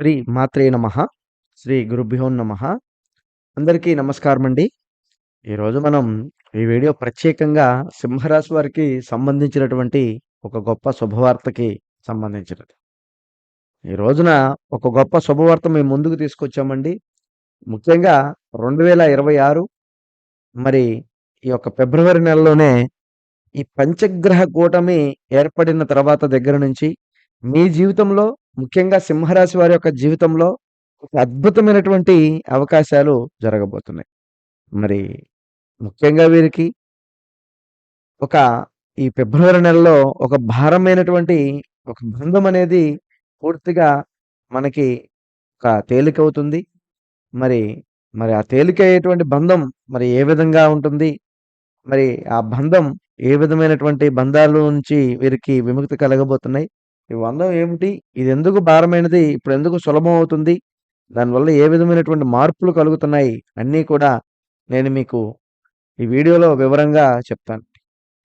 శ్రీ మాత్రే నమ శ్రీ గురుభ్యో నమ. అందరికీ నమస్కారం అండి. ఈరోజు మనం ఈ వీడియో ప్రత్యేకంగా సింహరాశి వారికి సంబంధించినటువంటి ఒక గొప్ప శుభవార్తకి సంబంధించినది. ఈ రోజున ఒక గొప్ప శుభవార్త మేము ముందుకు తీసుకొచ్చామండి. ముఖ్యంగా రెండు వేల ఇరవై ఆరు మరి ఈ యొక్క ఫిబ్రవరి నెలలోనే ఈ పంచగ్రహ కూటమి ఏర్పడిన తర్వాత దగ్గర నుంచి మీ జీవితంలో ముఖ్యంగా సింహరాశి వారి యొక్క జీవితంలో ఒక అద్భుతమైనటువంటి అవకాశాలు జరగబోతున్నాయి. మరి ముఖ్యంగా వీరికి ఒక ఈ ఫిబ్రవరి నెలలో ఒక భారమైనటువంటి ఒక బంధం అనేది పూర్తిగా మనకి ఒక తేలికవుతుంది. మరి మరి ఆ తేలికయ్యేటువంటి బంధం మరి ఏ విధంగా ఉంటుంది? మరి ఆ బంధం ఏ విధమైనటువంటి బంధాల నుంచి వీరికి విముక్తి కలగబోతున్నాయి? ఈ బంధం ఏమిటి? ఇది ఎందుకు భారమైనది? ఇప్పుడు ఎందుకు సులభం అవుతుంది? దానివల్ల ఏ విధమైనటువంటి మార్పులు కలుగుతున్నాయి? అన్నీ కూడా నేను మీకు ఈ వీడియోలో వివరంగా చెప్తాను.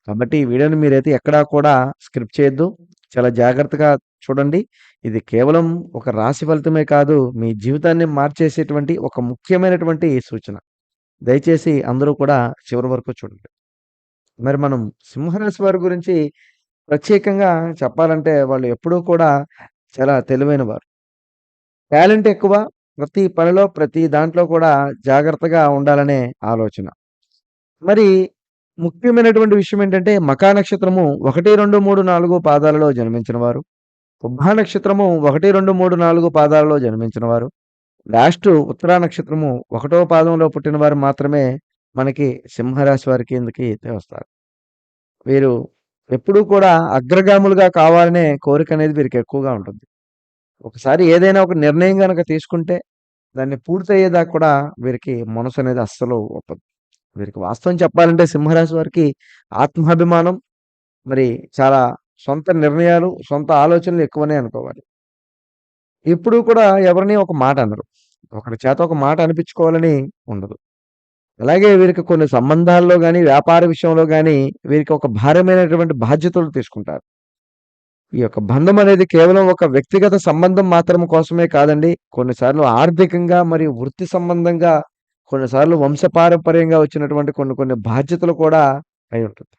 కాబట్టి ఈ వీడియోని మీరైతే ఎక్కడా కూడా స్క్రిప్ట్ చేయొద్దు. చాలా జాగ్రత్తగా చూడండి. ఇది కేవలం ఒక రాశి ఫలితమే కాదు మీ జీవితాన్ని మార్చేసేటువంటి ఒక ముఖ్యమైనటువంటి సూచన. దయచేసి అందరూ కూడా చివరి వరకు చూడండి. మరి మనం సింహరాశి వారి గురించి ప్రత్యేకంగా చెప్పాలంటే వాళ్ళు ఎప్పుడూ కూడా చాలా తెలివైన వారు టాలెంట్ ఎక్కువ ప్రతి పనిలో ప్రతి దాంట్లో కూడా జాగ్రత్తగా ఉండాలనే ఆలోచన. మరి ముఖ్యమైనటువంటి విషయం ఏంటంటే మకా నక్షత్రము ఒకటి రెండు మూడు నాలుగు పాదాలలో జన్మించిన వారు నక్షత్రము ఒకటి రెండు మూడు నాలుగు పాదాలలో జన్మించిన వారు లాస్ట్ ఉత్తరా నక్షత్రము ఒకటో పాదంలో పుట్టిన వారు మాత్రమే మనకి సింహరాశి వారి కిందకి వస్తారు వీరు ఎప్పుడూ కూడా అగ్రగాములుగా కావాలనే కోరిక అనేది వీరికి ఎక్కువగా ఉంటుంది. ఒకసారి ఏదైనా ఒక నిర్ణయం కనుక తీసుకుంటే దాన్ని పూర్తయ్యేదాకా కూడా వీరికి మనసు అనేది అస్సలు ఒప్పదు. వీరికి వాస్తవం చెప్పాలంటే సింహరాశి వారికి ఆత్మాభిమానం మరి చాలా సొంత నిర్ణయాలు సొంత ఆలోచనలు ఎక్కువనే అనుకోవాలి. ఇప్పుడు కూడా ఎవరిని ఒక మాట అనరు. ఒకరి చేత ఒక మాట అనిపించుకోవాలని ఉండదు. అలాగే వీరికి కొన్ని సంబంధాల్లో కానీ వ్యాపార విషయంలో కానీ వీరికి ఒక భారమైనటువంటి బాధ్యతలు తీసుకుంటారు. ఈ యొక్క బంధం అనేది కేవలం ఒక వ్యక్తిగత సంబంధం మాత్రం కోసమే కాదండి. కొన్నిసార్లు ఆర్థికంగా మరియు వృత్తి సంబంధంగా కొన్నిసార్లు వంశపారంపర్యంగా వచ్చినటువంటి కొన్ని కొన్ని బాధ్యతలు కూడా అయి ఉంటుంది.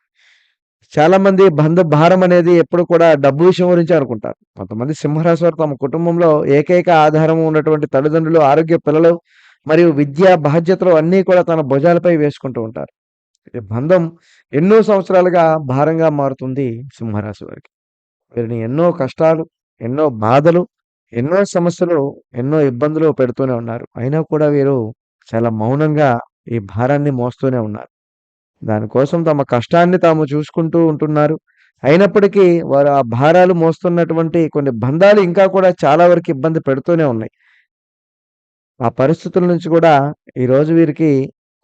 చాలా మంది బంధ భారం అనేది ఎప్పుడు కూడా డబ్బు విషయం గురించి అనుకుంటారు. కొంతమంది సింహరాశి వారు తమ కుటుంబంలో ఏకైక ఆధారం ఉన్నటువంటి తల్లిదండ్రులు ఆరోగ్య పిల్లలు మరియు విద్యా బాధ్యతలు అన్నీ కూడా తన భుజాలపై వేసుకుంటూ ఉంటారు. ఈ బంధం ఎన్నో సంవత్సరాలుగా భారంగా మారుతుంది సింహరాశి వారికి. వీరిని ఎన్నో కష్టాలు ఎన్నో బాధలు ఎన్నో సమస్యలు ఎన్నో ఇబ్బందులు పెడుతూనే ఉన్నారు. అయినా కూడా వీరు చాలా మౌనంగా ఈ భారాన్ని మోస్తూనే ఉన్నారు. దానికోసం తమ కష్టాన్ని తాము చూసుకుంటూ ఉంటున్నారు. అయినప్పటికీ వారు ఆ భారాలు మోస్తున్నటువంటి కొన్ని బంధాలు ఇంకా కూడా చాలా వరకు ఇబ్బంది పెడుతూనే ఉన్నాయి. ఆ పరిస్థితుల నుంచి కూడా ఈరోజు వీరికి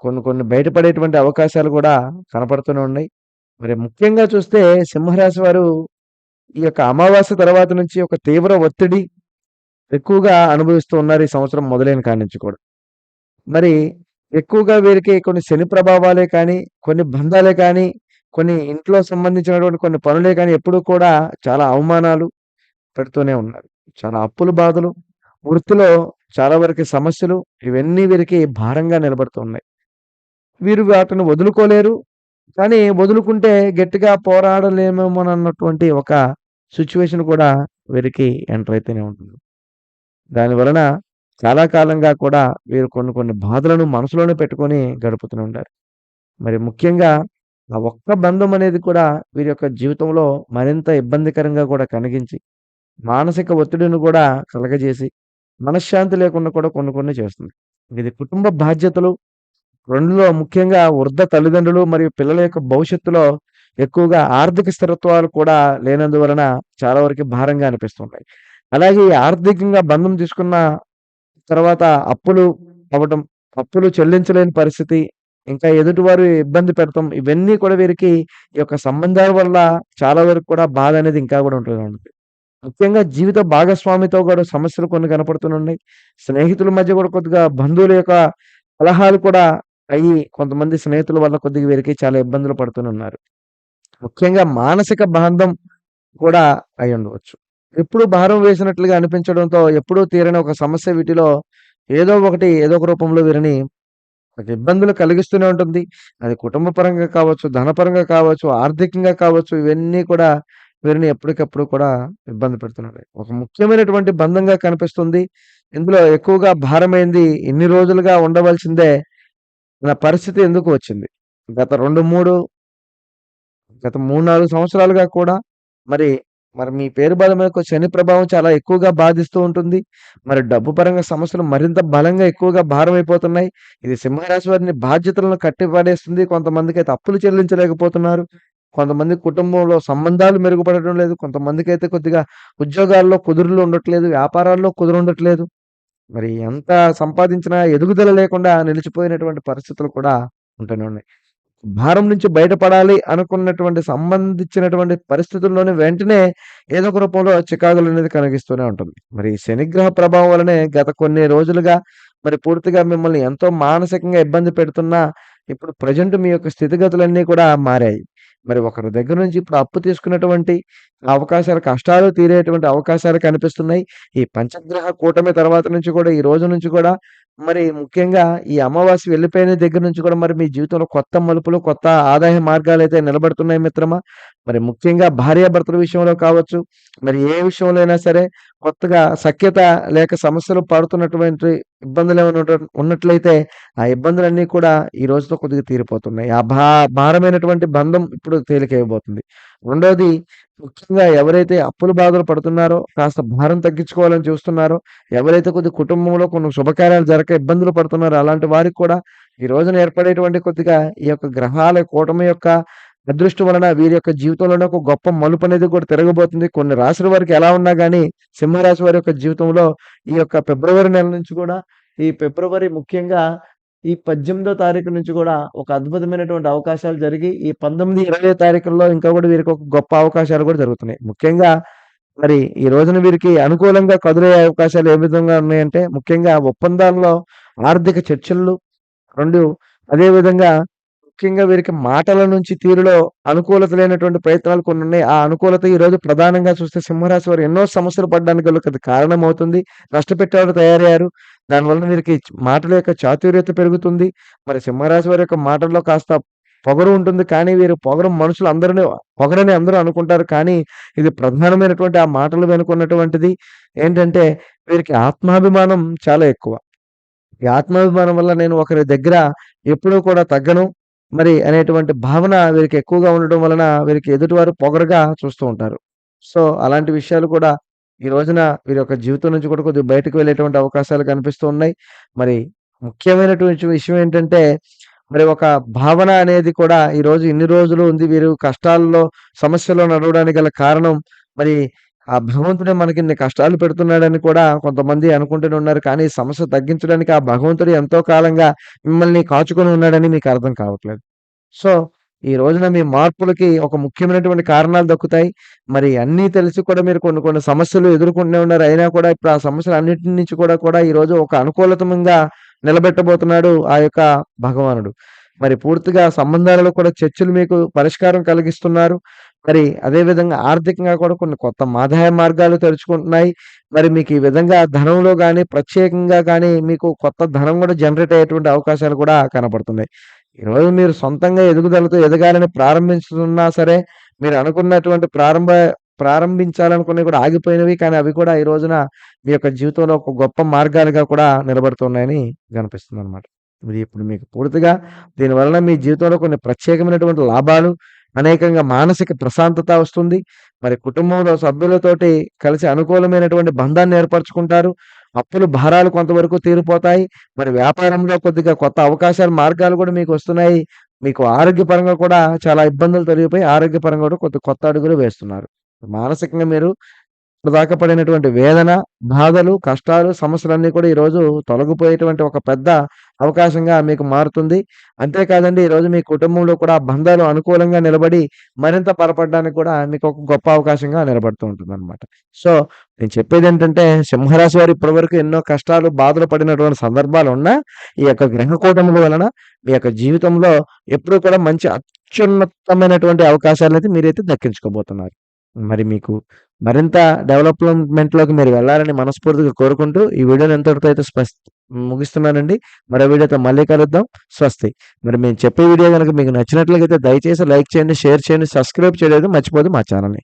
కొన్ని కొన్ని బయటపడేటువంటి అవకాశాలు కూడా కనపడుతూనే ఉన్నాయి. మరి ముఖ్యంగా చూస్తే సింహరాశి వారు ఈ యొక్క అమావాస్య తర్వాత నుంచి ఒక తీవ్ర ఒత్తిడి ఎక్కువగా అనుభవిస్తూ ఉన్నారు ఈ సంవత్సరం మొదలైన కాడి నుంచి కూడా. మరి ఎక్కువగా వీరికి కొన్ని శని ప్రభావాలే కానీ కొన్ని బంధాలే కానీ కొన్ని ఇంట్లో సంబంధించినటువంటి కొన్ని పనులే కానీ ఎప్పుడూ కూడా చాలా అవమానాలు పెడుతూనే ఉన్నారు. చాలా అప్పుల బాధలు వృత్తిలో చాలా వరకు సమస్యలు ఇవన్నీ వీరికి భారంగా నిలబడుతున్నాయి. వీరు వాటిని వదులుకోలేరు. కానీ వదులుకుంటే గట్టిగా పోరాడలేమేమో అన్నటువంటి ఒక సిచ్యువేషన్ కూడా వీరికి ఎంటర్ అయితేనే ఉంటుంది. దాని వలన చాలా కాలంగా కూడా వీరు కొన్ని కొన్ని బాధలను మనసులోనే పెట్టుకొని గడుపుతూనే ఉంటారు మరి ముఖ్యంగా ఆ ఒక్క బంధం అనేది కూడా వీరి యొక్క జీవితంలో మరింత ఇబ్బందికరంగా కూడా కనిగించి మానసిక ఒత్తిడిని కూడా కలగజేసి మనశ్శాంతి లేకుండా కూడా కొన్ని కొన్ని చేస్తుంది. ఇది కుటుంబ బాధ్యతలు రెండులో ముఖ్యంగా వృద్ధ తల్లిదండ్రులు మరియు పిల్లల యొక్క భవిష్యత్తులో ఎక్కువగా ఆర్థిక స్థిరత్వాలు కూడా లేనందువలన చాలా వరకు భారంగా అనిపిస్తుంటాయి. అలాగే ఆర్థికంగా బంధం తీసుకున్న తర్వాత అప్పులు అవ్వటం అప్పులు చెల్లించలేని పరిస్థితి ఇంకా ఎదుటివారు ఇబ్బంది పెడతాం ఇవన్నీ కూడా వీరికి ఈ యొక్క సంబంధాల వల్ల చాలా వరకు కూడా బాధ అనేది ఇంకా కూడా ఉంటుంది. ముఖ్యంగా జీవిత భాగస్వామితో కూడా సమస్యలు కొన్ని కనపడుతున్నాయి. స్నేహితుల మధ్య కూడా కొద్దిగా బంధువుల యొక్క కలహాలు కూడా అయ్యి కొంతమంది స్నేహితుల వల్ల కొద్దిగా వీరికి చాలా ఇబ్బందులు పడుతున్నారు. ముఖ్యంగా మానసిక బంధం కూడా అయి ఉండవచ్చు. ఎప్పుడు భారం వేసినట్లుగా అనిపించడంతో ఎప్పుడూ తీరని ఒక సమస్య వీటిలో ఏదో ఒకటి ఏదో ఒక రూపంలో వీరిని ఒక ఇబ్బందులు కలిగిస్తూనే ఉంటుంది. అది కుటుంబ పరంగా కావచ్చు, ధనపరంగా కావచ్చు, ఆర్థికంగా కావచ్చు ఇవన్నీ కూడా వీరిని ఎప్పటికప్పుడు కూడా ఇబ్బంది పెడుతున్నాయి. ఒక ముఖ్యమైనటువంటి బంధంగా కనిపిస్తుంది. ఇందులో ఎక్కువగా భారమైంది ఇన్ని రోజులుగా ఉండవలసిందే నా పరిస్థితి ఎందుకు వచ్చింది? గత 2, 3 గత 3, 4 సంవత్సరాలుగా కూడా మరి, మరి మీ పేరు బలం యొక్క శని ప్రభావం చాలా ఎక్కువగా బాధిస్తూ ఉంటుంది. మరి డబ్బు పరంగా సమస్యలు మరింత బలంగా ఎక్కువగా భారమైపోతున్నాయి. ఇది సింహరాశి వారిని బాధ్యతలను కట్టిపడేస్తుంది. అయితే అప్పులు చెల్లించలేకపోతున్నారు. కొంతమంది కుటుంబంలో సంబంధాలు మెరుగుపడటం లేదు. కొంతమందికైతే కొద్దిగా ఉద్యోగాల్లో కుదురులు ఉండట్లేదు. వ్యాపారాల్లో కుదురు ఉండట్లేదు మరి ఎంత సంపాదించినా ఎదుగుదల లేకుండా నిలిచిపోయినటువంటి పరిస్థితులు కూడా ఉంటూనే ఉన్నాయి. భారం నుంచి బయటపడాలి అనుకున్నటువంటి సంబంధించినటువంటి పరిస్థితుల్లోనే వెంటనే ఏదో ఒక రూపంలో చికాకులనేది కనిపిస్తూనే ఉంటుంది. మరి శనిగ్రహ ప్రభావం వలనే గత కొన్ని రోజులుగా మరి పూర్తిగా మిమ్మల్ని ఎంతో మానసికంగా ఇబ్బంది పెడుతున్నా ఇప్పుడు ప్రజెంట్ మీ యొక్క స్థితిగతులన్నీ కూడా మారాయి. మరి ఒకరి దగ్గర నుంచి ఇప్పుడు అప్పు తీసుకున్నటువంటి అవకాశాలు కష్టాలు తీరేటువంటి అవకాశాలు కనిపిస్తున్నాయి. ఈ పంచగ్రహ కూటమి తర్వాత నుంచి కూడా ఈ రోజు నుంచి కూడా మరి ముఖ్యంగా ఈ అమావాస్య వెళ్ళిపోయిన దగ్గర నుంచి కూడా మరి మీ జీవితంలో కొత్త మలుపులు, కొత్త ఆదాయ మార్గాలు అయితే నిలబడుతున్నాయి మిత్రమా. మరి ముఖ్యంగా భార్యాభర్తల విషయంలో కావచ్చు, మరి ఏ విషయంలో అయినా సరే కొత్తగా సఖ్యత లేక సమస్యలు పడుతున్నటువంటి ఇబ్బందులు ఏమైనా ఉన్నట్లయితే ఆ ఇబ్బందులన్నీ కూడా ఈ రోజుతో కొద్దిగా తీరిపోతున్నాయి. ఆ భా భారమైనటువంటి బంధం ఇప్పుడు తేలికైపోతుంది. రెండోది ముఖ్యంగా ఎవరైతే అప్పులు బాధలు పడుతున్నారో, కాస్త భారం తగ్గించుకోవాలని చూస్తున్నారో, ఎవరైతే కొద్దిగా కుటుంబంలో కొన్ని శుభకార్యాలు జరగక ఇబ్బందులు పడుతున్నారో అలాంటి వారికి కూడా ఈ రోజున ఏర్పడేటువంటి కొద్దిగా ఈ యొక్క గ్రహాల కూటమి యొక్క అదృష్టం వలన వీరి యొక్క జీవితంలోనే ఒక గొప్ప మలుపు అనేది కూడా తిరగబోతుంది. కొన్ని రాశుల వారికి ఎలా ఉన్నా కానీ సింహరాశి వారి యొక్క జీవితంలో ఈ యొక్క ఫిబ్రవరి నెల నుంచి కూడా ఈ ఫిబ్రవరి ముఖ్యంగా ఈ 18థ్ తారీఖు నుంచి కూడా ఒక అద్భుతమైనటువంటి అవకాశాలు జరిగి ఈ 19, 20 తారీఖుల్లో ఇంకా కూడా వీరికి ఒక గొప్ప అవకాశాలు కూడా జరుగుతున్నాయి. ముఖ్యంగా మరి ఈ రోజున వీరికి అనుకూలంగా కదులయ్యే అవకాశాలు ఏ విధంగా ఉన్నాయంటే ముఖ్యంగా ఒప్పందాల్లో ఆర్థిక చర్చలు రెండు అదేవిధంగా ముఖ్యంగా వీరికి మాటల నుంచి తీరులో అనుకూలత లేనటువంటి ప్రయత్నాలు కొన్ని ఉన్నాయి. ఆ అనుకూలత ఈ రోజు ప్రధానంగా చూస్తే సింహరాశి వారు ఎన్నో సమస్యలు పడడానికి వీళ్ళకి అది కారణమవుతుంది. నష్టపెట్టేవారు తయారయ్యారు. దానివల్ల వీరికి మాటల యొక్క చాతుర్యత పెరుగుతుంది. మరి సింహరాశి వారి యొక్క మాటల్లో కాస్త పొగరు ఉంటుంది. కానీ వీరు పొగరు మనుషులు అందరిని పొగరని అందరూ అనుకుంటారు. కానీ ఇది ప్రధానమైనటువంటి ఆ మాటలు వెనుకున్నటువంటిది ఏంటంటే వీరికి ఆత్మాభిమానం చాలా ఎక్కువ. ఈ ఆత్మాభిమానం వల్ల నేను ఒకరి దగ్గర ఎప్పుడూ కూడా తగ్గను. మరి అనేటువంటి భావన వీరికి ఎక్కువగా ఉండడం వలన వీరికి ఎదుటివారు పొగరుగా చూస్తూ ఉంటారు. సో, అలాంటి విషయాలు కూడా ఈ రోజున వీరి యొక్క జీవితం నుంచి కూడా కొద్దిగా బయటకు వెళ్ళేటువంటి అవకాశాలు కనిపిస్తూ ఉన్నాయి. మరి ముఖ్యమైనటువంటి విషయం ఏంటంటే మరి ఒక భావన అనేది కూడా ఈరోజు ఇన్ని రోజులు ఉంది. వీరు కష్టాల్లో, సమస్యల్లో నడవడానికి గల కారణం మరి ఆ భగవంతుడే మనకిన్ని కష్టాలు పెడుతున్నాడని కూడా కొంతమంది అనుకుంటూనే ఉన్నారు. కానీ సమస్య తగ్గించడానికి ఆ భగవంతుడు ఎంతో కాలంగా మిమ్మల్ని కాచుకొని ఉన్నాడని మీకు అర్థం కావట్లేదు. సో, ఈ రోజున మీ మార్పులకి ఒక ముఖ్యమైనటువంటి కారణాలు దక్కుతాయి. మరి అన్నీ తెలిసి కూడా మీరు కొన్ని కొన్ని సమస్యలు ఎదుర్కొంటూనే ఉన్నారు. అయినా కూడా ఇప్పుడు ఆ సమస్యలన్నిటి నుంచి కూడా కూడా ఈరోజు ఒక అనుకూలతంగా నిలబెట్టబోతున్నాడు ఆ యొక్క భగవానుడు. మరి పూర్తిగా సంబంధాలలో కూడా చర్చలు మీకు పరిష్కారం కలిగిస్తున్నారు. మరి అదే విధంగా ఆర్థికంగా కూడా కొన్ని కొత్త ఆదాయ మార్గాలు తెరుచుకుంటున్నాయి. మరి మీకు ఈ విధంగా ధనంలో కానీ ప్రత్యేకంగా కానీ మీకు కొత్త ధనం కూడా జనరేట్ అయ్యేటువంటి అవకాశాలు కూడా కనపడుతున్నాయి. ఈరోజు మీరు సొంతంగా ఎదుగుదలతో ఎదగాలని ప్రారంభిస్తున్నా సరే, మీరు అనుకున్నటువంటి ప్రారంభ ప్రారంభించాలనుకునే కూడా ఆగిపోయినవి. కానీ అవి కూడా ఈ రోజున మీ యొక్క జీవితంలో ఒక గొప్ప మార్గాలుగా కూడా నిలబడుతున్నాయని కనిపిస్తుందనమాట. ఇది ఇప్పుడు మీకు పూర్తిగా దీనివలన మీ జీవితంలో కొన్ని ప్రత్యేకమైనటువంటి లాభాలు, అనేకంగా మానసిక ప్రశాంతత వస్తుంది. మరి కుటుంబంలో సభ్యులతోటి కలిసి అనుకూలమైనటువంటి బంధాన్ని ఏర్పరచుకుంటారు. అప్పులు భారాలు కొంతవరకు తీరిపోతాయి. మరి వ్యాపారంలో కొద్దిగా కొత్త అవకాశాలు, మార్గాలు కూడా మీకు వస్తున్నాయి. మీకు ఆరోగ్యపరంగా కూడా చాలా ఇబ్బందులు తొలగిపోయి ఆరోగ్యపరంగా కూడా కొత్త కొత్త అడుగులు వేస్తున్నారు. మానసికంగా మీరు దాకా పడినటువంటి వేదన, బాధలు, కష్టాలు, సమస్యలన్నీ కూడా ఈరోజు తొలగిపోయేటువంటి ఒక పెద్ద అవకాశంగా మీకు మారుతుంది. అంతేకాదండి ఈరోజు మీ కుటుంబంలో కూడా బంధాలు అనుకూలంగా నిలబడి మరింత బలపడడానికి కూడా మీకు ఒక గొప్ప అవకాశంగా నిలబడుతూ ఉంటుంది అనమాట సో, నేను చెప్పేది ఏంటంటే సింహరాశి వారు ఇప్పటివరకు ఎన్నో కష్టాలు, బాధలు పడినటువంటి సందర్భాలు ఉన్నా ఈ యొక్క గ్రహ కూటముల వలన మీ యొక్క జీవితంలో ఎప్పుడూ కూడా మంచి అత్యున్నతమైనటువంటి అవకాశాలనైతే మీరైతే దక్కించుకోబోతున్నారు. మరి మీకు మరింత డెవలప్మెంట్‌లోకి మీరు వెళ్ళాలని మనస్ఫూర్తిగా కోరుకుంటూ ఈ వీడియోని ఇంతటితో అయితే స్పష్ట ముగిస్తున్నానండి. మరో వీడియోతో మళ్ళీ కలుద్దాం. స్వస్తి. మరి మేము చెప్పే వీడియో కనుక మీకు నచ్చినట్లయితే దయచేసి లైక్ చేయండి, షేర్ చేయండి, సబ్స్క్రైబ్ చేయలేదు మర్చిపోదు మా ఛానల్ని